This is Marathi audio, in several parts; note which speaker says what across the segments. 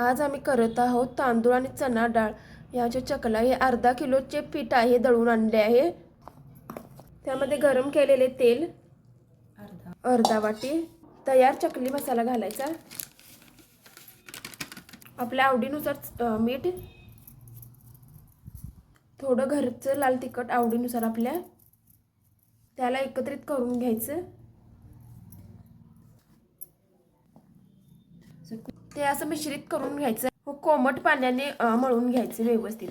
Speaker 1: आज आम्ही करत आहोत तांदूळ आणि चणा डाळ. याचे चकला हे अर्धा किलोचे पीठ आहे दळून आणले आहे. त्यामध्ये गरम केलेले तेल.
Speaker 2: अर्धा
Speaker 1: अर्धा वाटी. तयार चकली मसाला घालायचा. आपल्या आवडीनुसार मीठ. थोडं घरचं लाल तिखट आवडीनुसार आपल्या. त्याला एकत्रित करून घ्यायचं. ते असं मिश्रित करून घ्यायचं. हो, कोमट पाण्याने मळून घ्यायचं व्यवस्थित.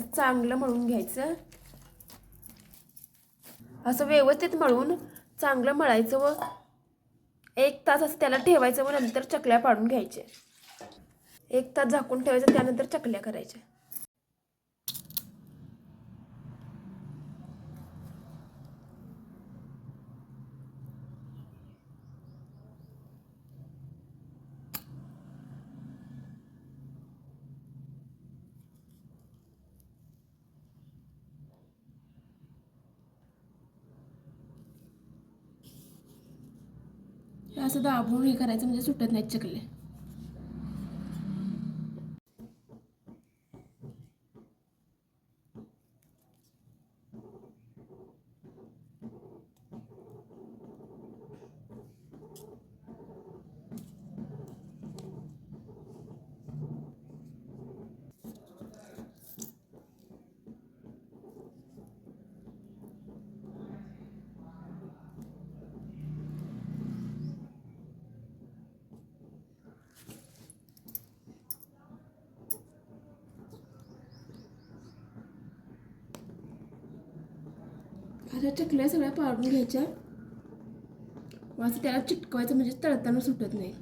Speaker 1: चांगलं मळून घ्यायचं. असं व्यवस्थित मळून चांगलं मळायचं व एक तास असं त्याला ठेवायचं व नंतर चकल्या पाडून घ्यायचे एक तास झाकून ठेवायचं त्यानंतर चकल्या करायच्या. असं दाबून हे करायचं म्हणजे सुटत नाहीत चकले आता चकल्या सगळ्या पाडून घ्यायच्या. असं त्याला चिटकवायचं म्हणजे तळताना सुटत नाही.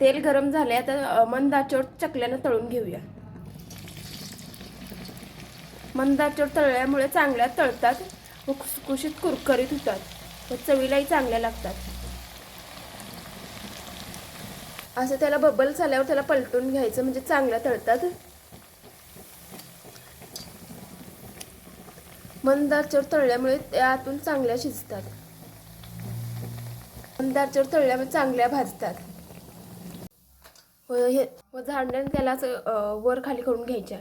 Speaker 1: तेल गरम झाले आता मंदाचोर चकल्यानं तळून घेऊया. मंदाचोर तळल्यामुळे चांगल्या तळतात व खुसखुशीत कुरकरीत होतात. व चवीलाही चांगल्या लागतात. असं त्याला बबल्स आल्यावर त्याला पलटून घ्यायचं म्हणजे चांगल्या तळतात. मंदारचर तळल्यामुळे त्या आतून चांगल्या शिजतात. मंदारचर तळल्यामुळे चांगल्या भाजतात. व हे व झाडण्याने त्याला असं वर खाली करून घ्यायच्या.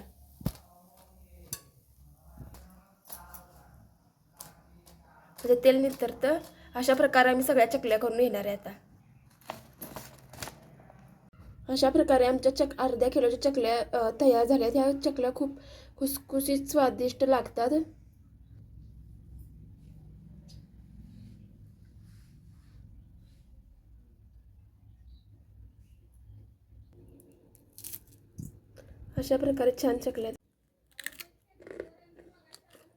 Speaker 1: म्हणजे तेल नितरतं अशा प्रकारे आम्ही सगळ्या चकल्या करून येणार आहे आता. अशा प्रकारे आमच्या चक अर्ध्या किलोच्या चकल्या तयार झाल्या ह्या चकल्या खूप खुसखुशीत स्वादिष्ट लागतात. अशा प्रकारे छान चकल्या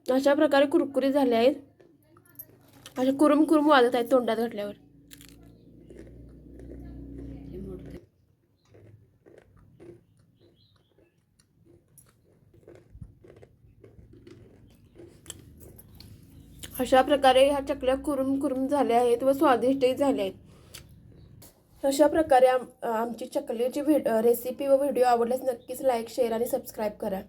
Speaker 1: अशा प्रकारे कुरकुरी झाल्या आहेत. अशा कुरुम कुरुम वाजत आहेत तोंडात घातल्यावर. अशा प्रकारे ह्या चकल्या कुरुम कुरुम झाल्या आहेत व स्वादिष्टही झाल्या आहेत. अशा प्रकारे आम आमची चकलीची व्हिड रेसिपी व व्हिडिओ आवडल्यास नक्कीच लाईक शेअर आणि सबस्क्राईब करा.